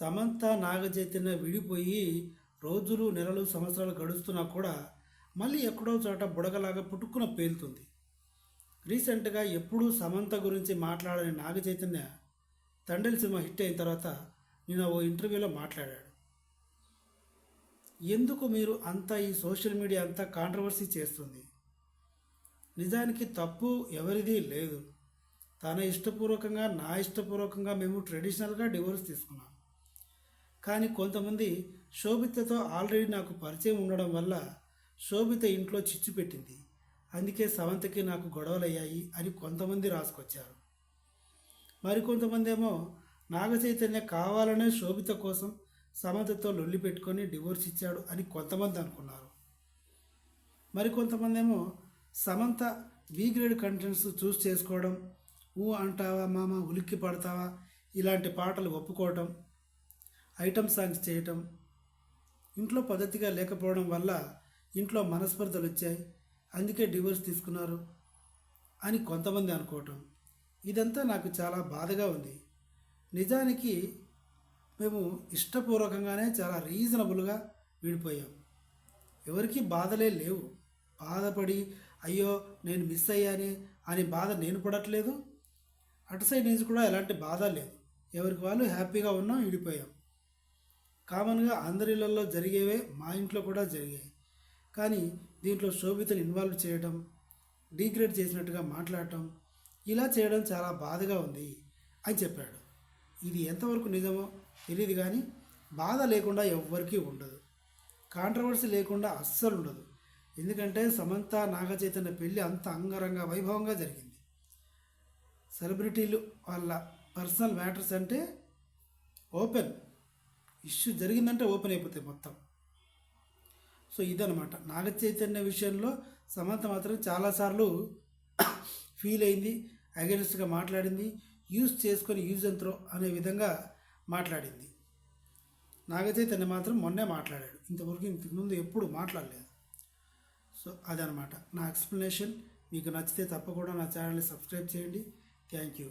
సమంత నాగచైతన్య విడిపోయి రోజులు నెలలు సంవత్సరాలు గడుస్తున్నా కూడా మళ్ళీ ఎక్కడో చోట బుడగలాగా పుట్టుకున్న పేలుతుంది. రీసెంట్గా ఎప్పుడూ సమంత గురించి మాట్లాడని నాగచైతన్య తండ్రి సినిమా హిట్ అయిన తర్వాత నేను ఓ ఇంటర్వ్యూలో మాట్లాడాడు. ఎందుకు మీరు అంతా ఈ సోషల్ మీడియా అంతా కాంట్రవర్సీ చేస్తుంది? నిజానికి తప్పు ఎవరిది లేదు. తన ఇష్టపూర్వకంగా నా ఇష్టపూర్వకంగా మేము ట్రెడిషనల్గా డివోర్స్ తీసుకున్నాం. కానీ కొంతమంది శోభితతో ఆల్రెడీ నాకు పరిచయం ఉండడం వల్ల శోభిత ఇంట్లో చిచ్చు పెట్టింది. అందుకే సవంతకి నాకు గొడవలయ్యాయి అని కొంతమంది రాసుకొచ్చారు. మరికొంతమంది ఏమో నాగచైతన్య కావాలనే శోభిత కోసం సమంతతో లొల్లి పెట్టుకొని డివోర్స్ ఇచ్చాడు అని కొంతమంది అనుకున్నారు. మరికొంతమంది ఏమో సమంత వి గ్రేడ్ కంటెంట్స్ చూస్ చేసుకోవడం ఊ అంటావా మామ ఉలిక్కి పడతావా ఇలాంటి పాటలు ఒప్పుకోవటం ఐటమ్ సాంగ్స్ చేయటం ఇంట్లో పద్ధతిగా లేకపోవడం వల్ల ఇంట్లో మనస్పర్ధలు వచ్చాయి. అందుకే డివోర్స్ తీసుకున్నారు అని కొంతమంది అనుకోవటం. ఇదంతా నాకు చాలా బాధగా ఉంది. నిజానికి మేము ఇష్టపూర్వకంగానే చాలా రీజనబుల్గా విడిపోయాం. ఎవరికీ బాధలే లేవు. బాధపడి అయ్యో నేను మిస్ అయ్యానే అని బాధ నేను పడట్లేదు. అటు సైడ్ నుంచి కూడా ఎలాంటి బాధ లేదు. ఎవరికి వాళ్ళు హ్యాపీగా ఉన్నాం విడిపోయాం. కామన్గా అందరిలలో జరిగేవే మా ఇంట్లో కూడా జరిగాయి. కానీ దీంట్లో శోభితను ఇన్వాల్వ్ చేయడం డీగ్రేడ్ చేసినట్టుగా మాట్లాడటం ఇలా చేయడం చాలా బాధగా ఉంది అని చెప్పాడు. ఇది ఎంతవరకు నిజమో తెలియదు కానీ బాధ లేకుండా ఎవ్వరికీ ఉండదు. కాంట్రవర్సీ లేకుండా అస్సలు ఉండదు. ఎందుకంటే సమంత నాగచైతన్య పెళ్ళి అంత అంగరంగ వైభవంగా జరిగింది. సెలబ్రిటీలు వాళ్ళ పర్సనల్ మ్యాటర్స్ అంటే ఓపెన్. ఇష్యూ జరిగిందంటే ఓపెన్ అయిపోతాయి మొత్తం. సో ఇదనమాట నాగ చైతన్య విషయంలో సమంత మాత్రం చాలాసార్లు ఫీల్ అయింది అగెన్స్ట్గా మాట్లాడింది యూజ్ చేసుకొని యూజ్ అండ్ త్రో అనే విధంగా మాట్లాడింది. నాగచైతన్య మాత్రం మొన్నే మాట్లాడాడు. ఇంతవరకు ఇంతకుముందు ఎప్పుడు మాట్లాడలేదు. సో అదనమాట నా ఎక్స్ప్లెనేషన్ మీకు నచ్చితే తప్పకుండా నా ఛానల్ని సబ్స్క్రైబ్ చేయండి. Thank you.